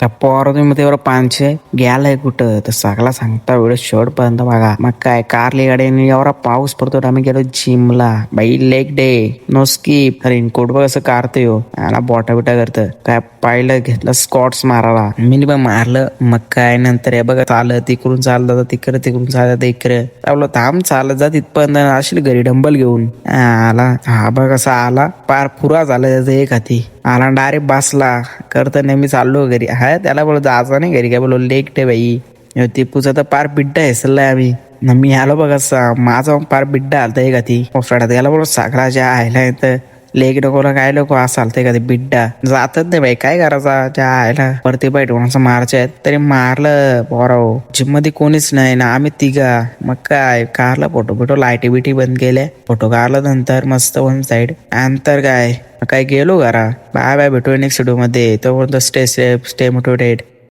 त्या पोर तुम्ही तेवढं पाचशे गेलाय कुठं? तर सगळा सांगता वेळ शेवट पर्यंत बघा. मग काय कारली गाडीने एवढा पाऊस पडतो आम्ही गेलो जिमला. बाई leg day no skip raincoat बघ असं कारतो यो हो. याला बोटा बिटा करत. काय पाहिलं घेतलं स्कॉट्स मारायला. मी पण मारलं. मग काय नंतर हे बघा चाल तिकडून चाललं जात तिकडे तिकडून चालत इकडे. आपलं थांब चालत जात इथपर्यंत. असेल घरी डंबल घेऊन. आला. हा बघ कसा आला. पार पुरा झाला त्याचं एक हाती. आला डायरेक्ट बसला. करत नेहमी चाललो घरी. हा त्याला बोल जायचं नाही घरी. काय बोलो लेकटे बाई. टिपूचा तर पार बिड्डा हेसलाय आम्ही. मी आलो बघा माझा पार बिड्डा आलता एक हाती. पोफराडात गेला बोलो साखराच्या आयला तर लेक डोकोला काय लोक असाल ते कधी बिड्डा. जातच नाही बाई काय करायचा? त्या आयला परती बाई कोणाचं मारचे आहेत. तरी मारलं पोराव जिममध्ये कोणीच नाही ना आम्ही तिघा. मग काय? कारला फोटो बिटो लाईटी बिटी बंद केले फोटो काढला नंतर मस्त वन साइड नंतर काय? मग काय गेलो घरा. बाय बाय भेटू नेक्स्ट व्हिडिओमध्ये. तोपर्यंत स्टे सेफ स्टे मोटिवेटेड